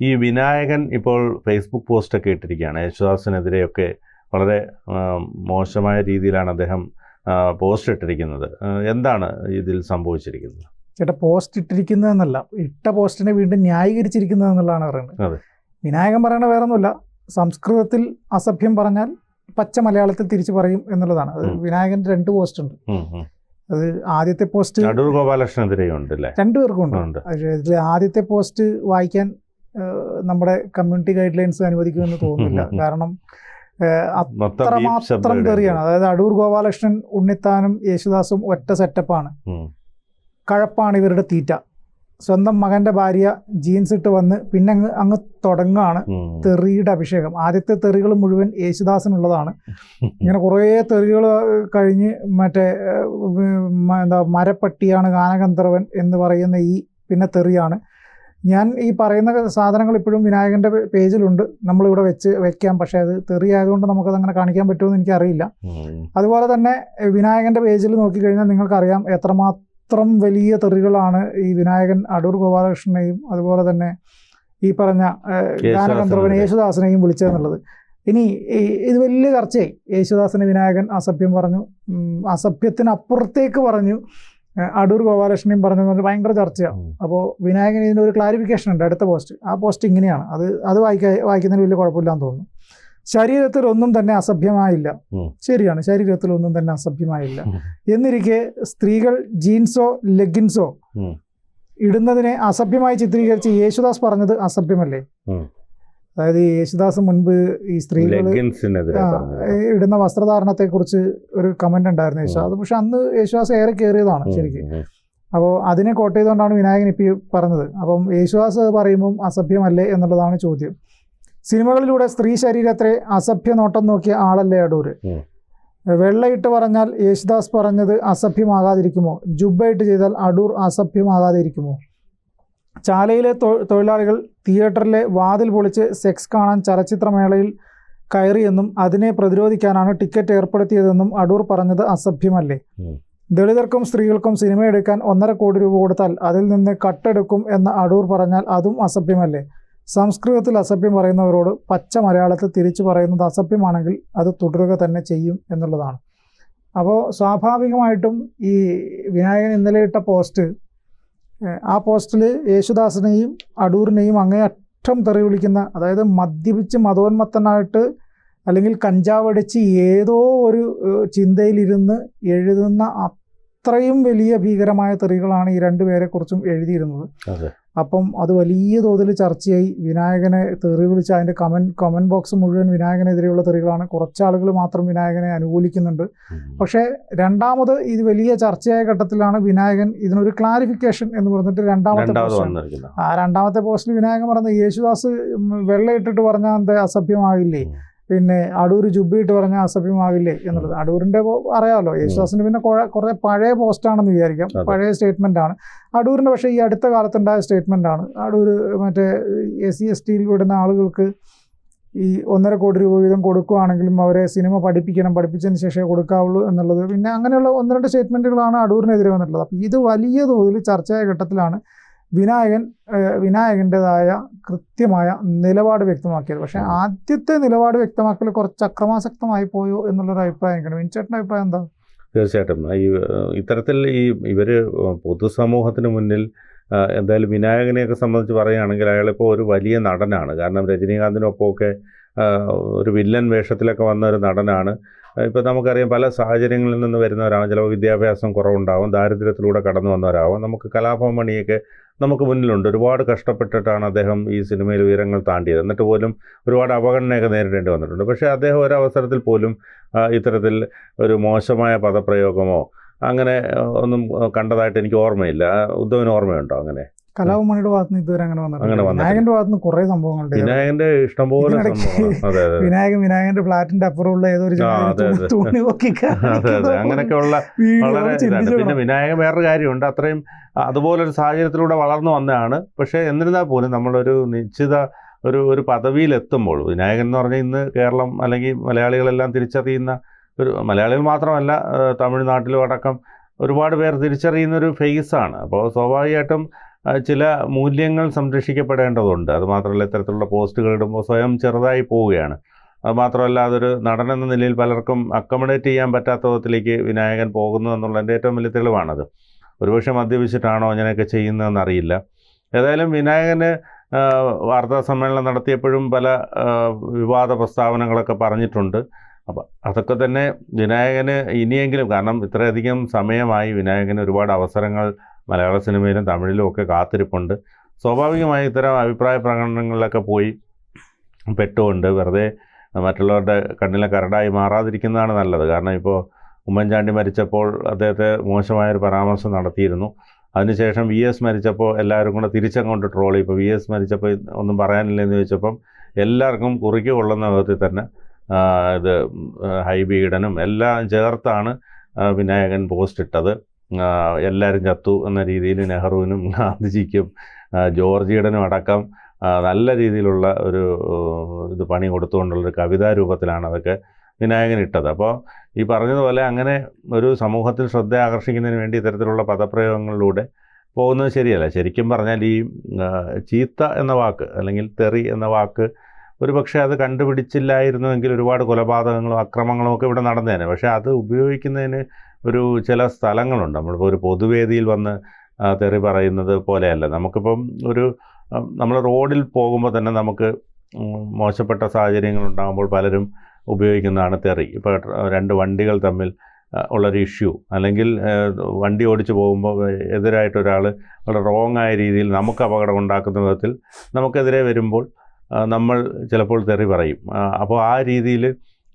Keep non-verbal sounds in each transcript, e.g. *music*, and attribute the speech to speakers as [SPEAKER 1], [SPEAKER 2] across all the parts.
[SPEAKER 1] ഈ വിനായകൻ ഇപ്പോൾ ഫേസ്ബുക്ക് പോസ്റ്റൊക്കെ ഇട്ടിരിക്കുകയാണ്. യേശുദാസിനെതിരെയൊക്കെ വളരെ മോശമായ രീതിയിലാണ് അദ്ദേഹം പോസ്റ്റ് ഇട്ടിരിക്കുന്നത്. എന്താണ് ഇതിൽ സംഭവിച്ചിരിക്കുന്നത്?
[SPEAKER 2] ചേട്ടാ പോസ്റ്റ് ഇട്ടിരിക്കുന്നതെന്നല്ല ഇട്ട പോസ്റ്റിനെ വീണ്ടും ന്യായീകരിച്ചിരിക്കുന്നതെന്നുള്ളതാണ് പറയുന്നത്.
[SPEAKER 1] അതെ.
[SPEAKER 2] വിനായകൻ പറയണ വേറെ ഒന്നുമില്ല സംസ്കൃതത്തിൽ അസഭ്യം പറഞ്ഞാൽ പച്ച മലയാളത്തിൽ തിരിച്ചു പറയും എന്നുള്ളതാണ്. അത് വിനായകന്റെ രണ്ട് പോസ്റ്റ് ഉണ്ട്. അത് ആദ്യത്തെ പോസ്റ്റ്
[SPEAKER 1] അടൂർ ഗോപാലകൃഷ്ണനെതിരെയുണ്ട്
[SPEAKER 2] രണ്ടുപേർക്കും ഉണ്ട്. ആദ്യത്തെ പോസ്റ്റ് വായിക്കാൻ നമ്മുടെ കമ്മ്യൂണിറ്റി ഗൈഡ് ലൈൻസ് അനുവദിക്കുമെന്ന് തോന്നുന്നില്ല. കാരണം അത്രമാത്രം തെറിയാണ് അതായത് അടൂർ ഗോപാലകൃഷ്ണൻ ഉണ്ണിത്താനും യേശുദാസും ഒറ്റ സെറ്റപ്പാണ്. കഴപ്പാണ് ഇവരുടെ തീറ്റ. സ്വന്തം മകന്റെ ഭാര്യ ജീൻസ് ഇട്ട് വന്ന് പിന്നെ അങ്ങ് അങ്ങ് തുടങ്ങുകയാണ് തെറിയുടെ അഭിഷേകം. ആദ്യത്തെ തെറികൾ മുഴുവൻ യേശുദാസിനുള്ളതാണ്. ഇങ്ങനെ കുറേ തെറികൾ കഴിഞ്ഞ് മറ്റേ എന്താ മരപ്പട്ടിയാണ് ഗാനഗന്ധർവൻ എന്ന് പറയുന്ന ഈ പിന്നെ തെറിയാണ്. ഞാൻ ഈ പറയുന്ന സാധനങ്ങൾ ഇപ്പോഴും വിനായകന്റെ പേജിലുണ്ട്. നമ്മളിവിടെ വെച്ച് വെക്കാം. പക്ഷേ അത് തെറിയായതുകൊണ്ട് നമുക്കത് അങ്ങനെ കാണിക്കാൻ പറ്റുമെന്ന് എനിക്കറിയില്ല. അതുപോലെ തന്നെ വിനായകന്റെ പേജിൽ നോക്കിക്കഴിഞ്ഞാൽ നിങ്ങൾക്കറിയാം എത്രമാത്രം വലിയ തെറികളാണ് ഈ വിനായകൻ അടൂർ ഗോപാലകൃഷ്ണനെയും അതുപോലെ തന്നെ ഈ പറഞ്ഞ ഗാനഗന്ധർവൻ യേശുദാസിനെയും വിളിച്ചതെന്നുള്ളത്. ഇനി ഇത് വലിയ ചർച്ചയായി. യേശുദാസിന് വിനായകൻ അസഭ്യം പറഞ്ഞു. അസഭ്യത്തിനപ്പുറത്തേക്ക് പറഞ്ഞു. അടൂർ ഗോപാലകൃഷ്ണനും പറഞ്ഞു ഭയങ്കര ചർച്ചയാണ് അപ്പോൾ വിനായകൻ ഇതിന്റെ ഒരു ക്ലാരിഫിക്കേഷൻ ഉണ്ട് അടുത്ത പോസ്റ്റ് ആ പോസ്റ്റ് ഇങ്ങനെയാണ്. അത് അത് വായിക്കാൻ വായിക്കുന്നതിന് വലിയ കുഴപ്പമില്ലാന്ന് തോന്നുന്നു. ശരീരത്തിൽ ഒന്നും തന്നെ അസഭ്യമായില്ല. ശരിയാണ് ശരീരത്തിൽ ഒന്നും തന്നെ അസഭ്യമായില്ല. എന്നിരിക്കെ സ്ത്രീകൾ ജീൻസോ ലെഗിൻസോ ഇടുന്നതിനെ അസഭ്യമായി ചിത്രീകരിച്ച് യേശുദാസ് പറഞ്ഞത് അസഭ്യമല്ലേ. അതായത് യേശുദാസ് മുൻപ് ഈ സ്ത്രീകൾ ഇടുന്ന വസ്ത്രധാരണത്തെ കുറിച്ച് ഒരു കമന്റ് ഉണ്ടായിരുന്നു യേശുദാസ് പക്ഷെ അന്ന് യേശുദാസ് ഏറെ കയറിയതാണ് ശരിക്ക്. അപ്പോൾ അതിനെ കോട്ട് ചെയ്തുകൊണ്ടാണ് വിനായകൻ ഇപ്പം പറഞ്ഞത്. അപ്പം യേശുദാസ് അത് പറയുമ്പം അസഭ്യമല്ലേ എന്നുള്ളതാണ് ചോദ്യം. സിനിമകളിലൂടെ സ്ത്രീ ശരീരത്തെ അസഭ്യ നോട്ടം നോക്കിയ ആളല്ലേ അടൂര്? വെള്ളയിട്ട് പറഞ്ഞാൽ യേശുദാസ് പറഞ്ഞത് അസഭ്യമാകാതിരിക്കുമോ? ജുബയിട്ട് ചെയ്താൽ അടൂർ അസഭ്യമാകാതിരിക്കുമോ? ചാലയിലെ തൊഴിലാളികൾ തിയേറ്ററിലെ വാതിൽ പൊളിച്ച് സെക്സ് കാണാൻ ചലച്ചിത്രമേളയിൽ കയറിയെന്നും അതിനെ പ്രതിരോധിക്കാനാണ് ടിക്കറ്റ് ഏർപ്പെടുത്തിയതെന്നും അടൂർ പറഞ്ഞത് അസഭ്യമല്ലേ? ദളിതർക്കും സ്ത്രീകൾക്കും സിനിമ എടുക്കാൻ ഒന്നര കോടി രൂപ കൊടുത്താൽ അതിൽ നിന്ന് കട്ടെടുക്കും എന്ന് അടൂർ പറഞ്ഞാൽ അതും അസഭ്യമല്ലേ? സംസ്കൃതത്തിൽ അസഭ്യം പറയുന്നവരോട് പച്ച മലയാളത്തിൽ തിരിച്ചു പറയുന്നത് അസഭ്യമാണെങ്കിൽ അത് തുടരുക തന്നെ ചെയ്യും എന്നുള്ളതാണ്. അപ്പോൾ സ്വാഭാവികമായിട്ടും ഈ വിനായകൻ ഇന്നലെ ഇട്ട പോസ്റ്റ് ആ പോസ്റ്റിൽ യേശുദാസിനെയും അടൂരിനെയും അങ്ങേയറ്റം തെറി വിളിക്കുന്ന അതായത് മദ്യപിച്ച് മതോന്മത്തനായിട്ട് അല്ലെങ്കിൽ കഞ്ചാവടിച്ച് ഏതോ ഒരു ചിന്തയിലിരുന്ന് എഴുതുന്ന അത്രയും വലിയ ഭീകരമായ തെറികളാണ് ഈ രണ്ടുപേരെക്കുറിച്ചും എഴുതിയിരുന്നത്. അപ്പം അത് വലിയ തോതിൽ ചർച്ചയായി. വിനായകനെ തെറി വിളിച്ച് അതിന്റെ കമന്റ് കമന്റ് ബോക്സ് മുഴുവൻ വിനായകനെതിരെയുള്ള തെറികളാണ്. കുറച്ച് ആളുകൾ മാത്രം വിനായകനെ അനുകൂലിക്കുന്നുണ്ട്. പക്ഷേ രണ്ടാമത് ഇത് വലിയ ചർച്ചയായ ഘട്ടത്തിലാണ് വിനായകൻ ഇതിനൊരു ക്ലാരിഫിക്കേഷൻ എന്ന് പറഞ്ഞിട്ട് രണ്ടാമത്തെ പോസ്റ്റ് ആ രണ്ടാമത്തെ പോസ്റ്റിൽ വിനായകൻ പറഞ്ഞത് യേശുദാസ് വെള്ളയിട്ടിട്ട് പറഞ്ഞാൽ എന്താ അസഭ്യമാകില്ലേ. പിന്നെ അടൂർ ജുബിയിട്ട് പറഞ്ഞാൽ അസഭ്യമാകില്ലേ എന്നുള്ളത്. അടൂരിന്റെ അറിയാമല്ലോ യേശുദാസിന്റെ പിന്നെ കുറെ കുറെ പഴയ പോസ്റ്റാണെന്ന് വിചാരിക്കാം. പഴയ സ്റ്റേറ്റ്മെന്റ് ആണ്. അടൂരിന്റെ പക്ഷേ ഈ അടുത്ത കാലത്തുണ്ടായ സ്റ്റേറ്റ്മെന്റ് ആണ്. അടൂർ മറ്റേ എസ് സി എസ് ടിയിൽ വിടുന്ന ആളുകൾക്ക് ഈ ഒന്നര കോടി രൂപ വീതം കൊടുക്കുകയാണെങ്കിലും അവരെ സിനിമ പഠിപ്പിക്കണം പഠിപ്പിച്ചതിന് ശേഷമേ കൊടുക്കാവുള്ളൂ എന്നുള്ളത്. പിന്നെ അങ്ങനെയുള്ള ഒന്ന് രണ്ട് സ്റ്റേറ്റ്മെന്റുകളാണ് അടൂരിനെതിരെ വന്നിട്ടുള്ളത്. അപ്പോൾ ഇത് വലിയ തോതിൽ ചർച്ചയായ ഘട്ടത്തിലാണ് വിനായകൻ വിനായകന്റെതായ കൃത്യമായ നിലപാട് വ്യക്തമാക്കിയത്. പക്ഷേ ആദ്യത്തെ നിലപാട് വ്യക്തമാക്കൽ കുറച്ച് അക്രമാസക്തമായി പോയോ എന്നുള്ളൊരു അഭിപ്രായം എനിക്കുണ്ട്. വിൻചേട്ടന്റെ അഭിപ്രായം എന്താ?
[SPEAKER 1] തീർച്ചയായിട്ടും. ഈ ഇത്തരത്തിൽ ഈ ഇവർ പൊതുസമൂഹത്തിന് മുന്നിൽ എന്തായാലും വിനായകനെയൊക്കെ സംബന്ധിച്ച് പറയുകയാണെങ്കിൽ അയാളിപ്പോൾ ഒരു വലിയ നടനാണ്. കാരണം രജനീകാന്തിനൊപ്പമൊക്കെ ഒരു വില്ലൻ വേഷത്തിലൊക്കെ വന്ന ഒരു നടനാണ് ഇപ്പോൾ നമുക്കറിയാം പല സാഹചര്യങ്ങളിൽ നിന്ന് വരുന്നവരാകും ചിലപ്പോൾ വിദ്യാഭ്യാസം കുറവുണ്ടാവും ദാരിദ്ര്യത്തിലൂടെ കടന്നു വന്നവരാവും. നമുക്ക് കലാഭവൻ മണിയൊക്കെ നമുക്ക് മുന്നിലുണ്ട്. ഒരുപാട് കഷ്ടപ്പെട്ടിട്ടാണ് അദ്ദേഹം ഈ സിനിമയിൽ ഉയരങ്ങൾ താണ്ടിയത്. എന്നിട്ട് പോലും ഒരുപാട് അപകടനയൊക്കെ നേരിടേണ്ടി വന്നിട്ടുണ്ട്. പക്ഷേ അദ്ദേഹം ഒരവസരത്തിൽ പോലും ഇത്തരത്തിൽ ഒരു മോശമായ പദപ്രയോഗമോ അങ്ങനെ ഒന്നും കണ്ടതായിട്ട് എനിക്ക് ഓർമ്മയില്ല. ഉദ്ധവന് ഓർമ്മയുണ്ടോ അങ്ങനെ?
[SPEAKER 2] കലാഭവമണിയുടെ ഭാഗത്ത് നിന്ന് ഇതുവരെ അങ്ങനെ വന്നിട്ടുണ്ട് വിനായകന്റെ ഭാഗത്ത് നിന്ന് കുറേ സംഭവങ്ങളുണ്ട്.
[SPEAKER 1] വിനായകന്റെ ഇഷ്ടംപോലെ
[SPEAKER 2] വിനായകൻ വിനായകന്റെ ഫ്ലാറ്റിന്റെ അപ്പുറമുള്ള ഏതോ ഒരു. തുണി
[SPEAKER 1] അങ്ങനെയൊക്കെയുള്ള വളരെ പിന്നെ വിനായകൻ വേറൊരു കാര്യമുണ്ട്. അത്രയും അതുപോലൊരു സാഹചര്യത്തിലൂടെ വളർന്നു വന്നതാണ്. പക്ഷേ എന്നിരുന്നാൽ പോലും നമ്മളൊരു നിശ്ചിത ഒരു ഒരു പദവിയിലെത്തുമ്പോൾ വിനായകൻ എന്ന് പറഞ്ഞാൽ ഇന്ന് കേരളം അല്ലെങ്കിൽ മലയാളികളെല്ലാം തിരിച്ചറിയുന്ന ഒരു മലയാളികൾ മാത്രമല്ല തമിഴ്നാട്ടിലും അടക്കം ഒരുപാട് പേർ തിരിച്ചറിയുന്ന ഒരു ഫേസ് ആണ് അപ്പോൾ സ്വാഭാവികമായിട്ടും ചില മൂല്യങ്ങൾ സംരക്ഷിക്കപ്പെടേണ്ടതുണ്ട്. അത് മാത്രമല്ല ഇത്തരത്തിലുള്ള പോസ്റ്റുകൾ ഇടുമ്പോൾ സ്വയം ചെറുതായി പോവുകയാണ്. അതുമാത്രമല്ല അതൊരു നടൻ എന്ന നിലയിൽ പലർക്കും അക്കോമഡേറ്റ് ചെയ്യാൻ പറ്റാത്ത വിധത്തിലേക്ക് വിനായകൻ പോകുന്നു എന്നുള്ളതിന്റെ ഏറ്റവും വലിയ തെളിവാണത്. ഒരുപക്ഷെ മദ്യപിച്ചിട്ടാണോ അങ്ങനെയൊക്കെ ചെയ്യുന്നതെന്ന് അറിയില്ല ഏതായാലും വിനായകന് വാർത്താ സമ്മേളനം നടത്തിയപ്പോഴും പല വിവാദ പ്രസ്താവനകളൊക്കെ പറഞ്ഞിട്ടുണ്ട്. അപ്പം അതൊക്കെ തന്നെ വിനായകന് ഇനിയെങ്കിലും കാരണം ഇത്രയധികം സമയമായി വിനായകന് ഒരുപാട് അവസരങ്ങൾ മലയാള സിനിമയിലും തമിഴിലും ഒക്കെ കാത്തിരിപ്പുണ്ട്. സ്വാഭാവികമായി ഇത്തരം അഭിപ്രായ പ്രകടനങ്ങളിലൊക്കെ പോയി പെട്ടുകൊണ്ട് വെറുതെ മറ്റുള്ളവരുടെ കണ്ണിലെ കരടായി മാറാതിരിക്കുന്നതാണ് നല്ലത്. കാരണം ഇപ്പോൾ ഉമ്മൻചാണ്ടി മരിച്ചപ്പോൾ അദ്ദേഹത്തെ മോശമായൊരു പരാമർശം നടത്തിയിരുന്നു. അതിനുശേഷം വി എസ് മരിച്ചപ്പോൾ എല്ലാവരും കൂടെ തിരിച്ചങ്ങോട്ട് ട്രോളി. ഇപ്പോൾ വി എസ് മരിച്ചപ്പോൾ ഒന്നും പറയാനില്ലെന്ന് ചോദിച്ചപ്പം എല്ലാവർക്കും കുറിക്ക് കൊള്ളുന്ന വിധത്തിൽ തന്നെ ഇത് ഹൈബീഡനും എല്ലാം ചേർത്താണ് വിനായകൻ പോസ്റ്റ് ഇട്ടത് എല്ലാവരും ചത്തു എന്ന രീതിയിൽ നെഹ്റുവിനും *laughs* ഗാന്ധിജിക്കും ജോർജിയുടനും അടക്കം നല്ല രീതിയിലുള്ള ഒരു ഇത് പണി കൊടുത്തുകൊണ്ടുള്ളൊരു കവിതാ രൂപത്തിലാണ് അതൊക്കെ വിനായകൻ ഇട്ടത്. അപ്പോൾ ഈ പറഞ്ഞതുപോലെ അങ്ങനെ ഒരു സമൂഹത്തിൽ ശ്രദ്ധ ആകർഷിക്കുന്നതിന് വേണ്ടി ഇത്തരത്തിലുള്ള പദപ്രയോഗങ്ങളിലൂടെ പോകുന്നത് ശരിയല്ല. ശരിക്കും പറഞ്ഞാൽ ഈ ചീത്ത എന്ന വാക്ക് അല്ലെങ്കിൽ തെറി എന്ന വാക്ക് ഒരു പക്ഷേ അത് കണ്ടുപിടിച്ചില്ലായിരുന്നുവെങ്കിൽ ഒരുപാട് കൊലപാതകങ്ങളും അക്രമങ്ങളും ഒക്കെ ഇവിടെ നടന്നേനെ. പക്ഷേ അത് ഉപയോഗിക്കുന്നതിന് ഒരു ചില സ്ഥലങ്ങളുണ്ട്. നമ്മളിപ്പോൾ ഒരു പൊതുവേദിയിൽ വന്ന് തെറി പറയുന്നത് പോലെയല്ല. നമുക്കിപ്പം ഒരു നമ്മൾ റോഡിൽ പോകുമ്പോൾ തന്നെ നമുക്ക് മോശപ്പെട്ട സാഹചര്യങ്ങൾ ഉണ്ടാകുമ്പോൾ പലരും ഉപയോഗിക്കുന്നതാണ് തെറി. ഇപ്പോൾ രണ്ട് വണ്ടികൾ തമ്മിൽ ഉള്ളൊരു ഇഷ്യൂ. അല്ലെങ്കിൽ വണ്ടി ഓടിച്ചു പോകുമ്പോൾ എതിരായിട്ട് ഒരാൾ വളരെ റോങ് ആയ രീതിയിൽ നമുക്ക് അപകടം ഉണ്ടാക്കുന്ന വിധത്തിൽ നമുക്കെതിരെ വരുമ്പോൾ നമ്മൾ ചിലപ്പോൾ തെറി പറയും. അപ്പോൾ ആ രീതിയിൽ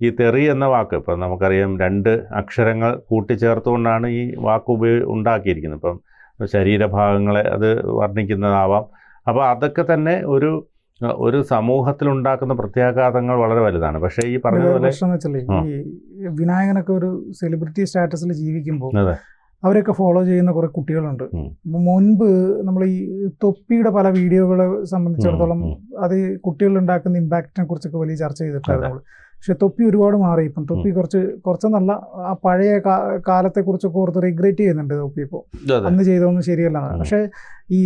[SPEAKER 1] ഈ തെറി എന്ന വാക്ക് ഇപ്പം നമുക്കറിയാം രണ്ട് അക്ഷരങ്ങൾ കൂട്ടിച്ചേർത്തുകൊണ്ടാണ് ഈ വാക്ക് ഉപയോഗ ഉണ്ടാക്കിയിരിക്കുന്നത്. ഇപ്പം ശരീരഭാഗങ്ങളെ അത് വർണിക്കുന്നതാവാം. അപ്പോൾ അതൊക്കെ തന്നെ ഒരു ഒരു സമൂഹത്തിൽ ഉണ്ടാക്കുന്ന പ്രത്യാഘാതങ്ങൾ വളരെ വലുതാണ്. പക്ഷേ ഈ പറഞ്ഞ.
[SPEAKER 2] ഈ വിനായകനൊക്കെ ഒരു സെലിബ്രിറ്റി സ്റ്റാറ്റസിൽ ജീവിക്കുമ്പോൾ അവരൊക്കെ ഫോളോ ചെയ്യുന്ന കുറെ കുട്ടികളുണ്ട്. മുൻപ് നമ്മൾ ഈ തൊപ്പിയുടെ പല വീഡിയോകളെ സംബന്ധിച്ചിടത്തോളം അത് കുട്ടികൾ ഉണ്ടാക്കുന്ന ഇമ്പാക്റ്റിനെ കുറിച്ചൊക്കെ വലിയ ചർച്ച ചെയ്തിട്ടായിരുന്നു പക്ഷെ തൊപ്പി ഒരുപാട് മാറി ഇപ്പം. തൊപ്പി കുറച്ച് കുറച്ചെന്നല്ല ആ പഴയ കാലത്തെ കുറിച്ചൊക്കെ ഓർത്ത് റിഗ്രറ്റ് ചെയ്യുന്നുണ്ട് തൊപ്പി ഇപ്പോൾ. അന്ന് ചെയ്തതൊന്നും ശരിയല്ല. പക്ഷെ ഈ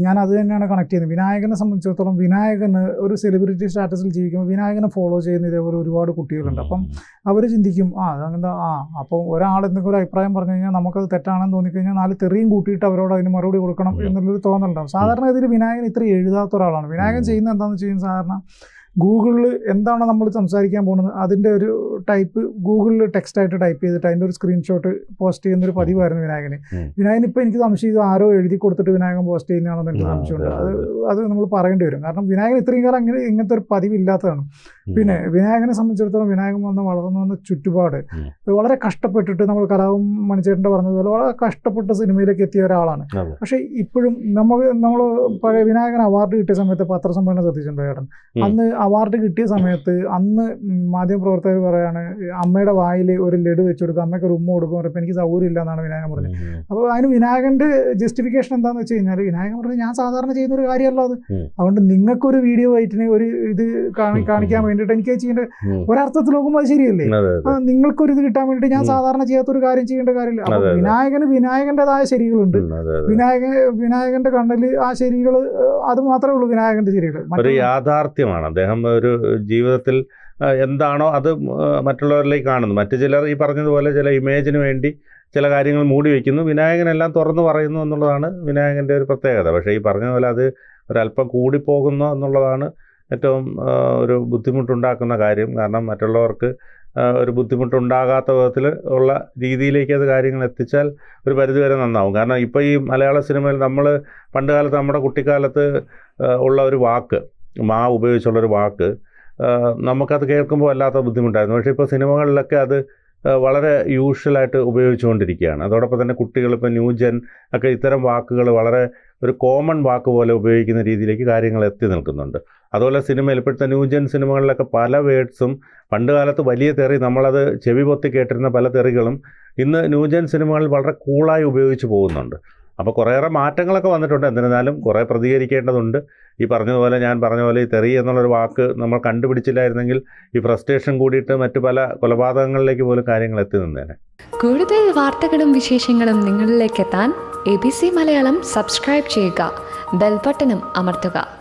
[SPEAKER 2] ഞാൻ അത് തന്നെയാണ് കണക്ട് ചെയ്യുന്നത്. വിനായകനെ സംബന്ധിച്ചിടത്തോളം വിനായകന് ഒരു സെലിബ്രിറ്റി സ്റ്റാറ്റസിൽ ജീവിക്കുമ്പോൾ വിനായകനെ ഫോളോ ചെയ്യുന്ന ഇതേപോലെ ഒരുപാട് കുട്ടികളുണ്ട്. അപ്പം അവർ ചിന്തിക്കും ആ അങ്ങനെ ആ അപ്പോൾ ഒരാൾ എന്തെങ്കിലും ഒരു അഭിപ്രായം പറഞ്ഞു കഴിഞ്ഞാൽ നമുക്കത് തെറ്റാണെന്ന് തോന്നിക്കഴിഞ്ഞാൽ നാല് തെറിയും കൂട്ടിയിട്ട് അവരോട് അതിന് മറുപടി കൊടുക്കണം. എന്നുള്ളൊരു തോന്നലുണ്ടാവും. സാധാരണ ഇതിൽ വിനായകൻ ഇത്ര എഴുതാത്ത ഒരാളാണ്. വിനായകൻ
[SPEAKER 1] ചെയ്യുന്ന
[SPEAKER 2] ചെയ്യുന്നത് എന്താണെന്ന് വെച്ച് കഴിഞ്ഞാൽ സാധാരണ ഗൂഗിളിൽ എന്താണോ നമ്മൾ സംസാരിക്കാൻ പോകുന്നത് അതിന്റെ ഒരു ടൈപ്പ് ഗൂഗിളിൽ ടെക്സ്റ്റ് ആയിട്ട് ടൈപ്പ് ചെയ്തിട്ട് അതിന്റെ ഒരു സ്ക്രീൻഷോട്ട് പോസ്റ്റ് ചെയ്യുന്ന ഒരു പതിവായിരുന്നു വിനായകന്. വിനായകൻ ഇപ്പോൾ എനിക്ക് സംശയം ഇത് ആരോ എഴുതി കൊടുത്തിട്ട് വിനായകൻ പോസ്റ്റ് ചെയ്യുന്നതാണെന്ന് എനിക്ക് സംശയമുണ്ട്.
[SPEAKER 1] അത്
[SPEAKER 2] അത് നമ്മൾ പറയേണ്ടി വരും. കാരണം വിനായകൻ ഇത്രയും കാലം അങ്ങനെ ഇങ്ങനത്തെ ഒരു പതിവില്ലാത്തതാണ്. പിന്നെ വിനായകനെ സംബന്ധിച്ചിടത്തോളം വിനായകൻ വന്ന് വളർന്നു വന്ന ചുറ്റുപാട്. വളരെ കഷ്ടപ്പെട്ടിട്ട് നമ്മൾ കലാവും മണിച്ചേട്ടന്റെ പറഞ്ഞതുപോലെ വളരെ കഷ്ടപ്പെട്ട സിനിമയിലേക്ക് എത്തിയ ഒരാളാണ്. പക്ഷേ ഇപ്പോഴും നമ്മൾ നമ്മൾ പഴയ വിനായകൻ അവാർഡ് കിട്ടിയ സമയത്ത് പത്രസമ്മേളനം ശ്രദ്ധിച്ചിട്ടുണ്ടോ ചേട്ടൻ? അന്ന് അവാർഡ് കിട്ടിയ സമയത്ത് അന്ന് മാധ്യമപ്രവർത്തകർ പറയാണ് അമ്മയുടെ വായിൽ ഒരു ലഡു വെച്ച് കൊടുക്കും അമ്മയ്ക്ക് ഒരു ഉമ്മ കൊടുക്കും പറഞ്ഞപ്പോൾ എനിക്ക് സൗകര്യം ഇല്ല എന്നാണ് വിനായകൻ പറഞ്ഞത്. അപ്പോൾ അതിന് വിനായകന്റെ ജസ്റ്റിഫിക്കേഷൻ എന്താണെന്ന് വെച്ച് കഴിഞ്ഞാൽ വിനായകൻ പറഞ്ഞത് ഞാൻ സാധാരണ ചെയ്യുന്ന ഒരു കാര്യമല്ല അത്. അതുകൊണ്ട് നിങ്ങൾക്കൊരു വീഡിയോ ആയിട്ടിന് ഒരു ഇത് കാണി- കാണിക്കാൻ. വേണ്ടിയിട്ട് എനിക്ക് ചെയ്യേണ്ട. ഒരർത്ഥത്തിൽ നോക്കുമ്പോൾ അത് ശരിയല്ലേ? നിങ്ങൾക്കൊരു ഇത് കിട്ടാൻ വേണ്ടിയിട്ട് ഞാൻ സാധാരണ ചെയ്യാത്തൊരു കാര്യം ചെയ്യേണ്ട കാര്യമില്ല. അപ്പോൾ. വിനായകന് വിനായകന്റെതായ ശരികളുണ്ട്. വിനായകൻ വിനായകന്റെ കണ്ണിൽ ആ ശരികൾ അത് മാത്രമേ ഉള്ളൂ വിനായകന്റെ ശരികൾ
[SPEAKER 1] ഒരു യാഥാർത്ഥ്യമാണ്. അദ്ദേഹം ഒരു ജീവിതത്തിൽ എന്താണോ അത് മറ്റുള്ളവരിലേക്ക് കാണുന്നു. മറ്റു ചിലർ ഈ പറഞ്ഞതുപോലെ ചില ഇമേജിന് വേണ്ടി ചില കാര്യങ്ങൾ മൂടി വയ്ക്കുന്നു വിനായകനെല്ലാം തുറന്നു പറയുന്നു എന്നുള്ളതാണ് വിനായകന്റെ ഒരു പ്രത്യേകത. പക്ഷേ ഈ പറഞ്ഞതുപോലെ അത് ഒരല്പം കൂടിപ്പോകുന്നു എന്നുള്ളതാണ് ഏറ്റവും ഒരു ബുദ്ധിമുട്ടുണ്ടാക്കുന്ന കാര്യം. കാരണം മറ്റുള്ളവർക്ക് ഒരു ബുദ്ധിമുട്ടുണ്ടാകാത്ത വിധത്തിൽ ഉള്ള രീതിയിലേക്ക് അത് കാര്യങ്ങൾ എത്തിച്ചാൽ ഒരു പരിധിവരെ നന്നാവും. കാരണം ഇപ്പോൾ ഈ മലയാള സിനിമയിൽ നമ്മൾ പണ്ട് കാലത്ത് നമ്മുടെ കുട്ടിക്കാലത്ത് ഉള്ള ഒരു വാക്ക് മാ ഉപയോഗിച്ചുള്ളൊരു വാക്ക് നമുക്കത് കേൾക്കുമ്പോൾ വല്ലാത്ത ബുദ്ധിമുട്ടായിരുന്നു. പക്ഷേ ഇപ്പോൾ സിനിമകളിലൊക്കെ അത് വളരെ യൂഷ്വലായിട്ട് ഉപയോഗിച്ചുകൊണ്ടിരിക്കുകയാണ്. അതോടൊപ്പം തന്നെ കുട്ടികൾ ഇപ്പോൾ ന്യൂജൻ ഒക്കെ ഇത്തരം വാക്കുകൾ വളരെ ഒരു കോമൺ വാക്ക് പോലെ ഉപയോഗിക്കുന്ന രീതിയിലേക്ക് കാര്യങ്ങൾ എത്തി നിൽക്കുന്നുണ്ട്. അതുപോലെ സിനിമയിൽ ഇപ്പോഴത്തെ ന്യൂജൻ സിനിമകളിലൊക്കെ പല വേഡ്സും പണ്ട് കാലത്ത് വലിയ തെറി നമ്മളത് ചെവി പൊത്തി കേട്ടിരുന്ന പല തെറികളും ഇന്ന് ന്യൂജൻ സിനിമകളിൽ വളരെ കൂളായി ഉപയോഗിച്ച് പോകുന്നുണ്ട്. അപ്പോൾ കുറേയേറെ മാറ്റങ്ങളൊക്കെ വന്നിട്ടുണ്ട്. എന്നിരുന്നാലും കുറേ പ്രതികരിക്കേണ്ടതുണ്ട്. ഈ പറഞ്ഞതുപോലെ ഞാൻ പറഞ്ഞ പോലെ ഈ തെറി എന്നുള്ളൊരു വാക്ക് നമ്മൾ കണ്ടുപിടിച്ചില്ലായിരുന്നെങ്കിൽ ഈ ഫ്രസ്ട്രേഷൻ കൂടിയിട്ട് മറ്റു പല കൊലപാതകങ്ങളിലേക്ക് പോലും കാര്യങ്ങൾ എത്തി നിന്നേനെ.
[SPEAKER 3] കൂടുതൽ വാർത്തകളും വിശേഷങ്ങളും നിങ്ങളിലേക്ക് എത്താൻ A B C Malayalam subscribe ചെയ്യുക. ബെൽബട്ടനും അമർത്തുക.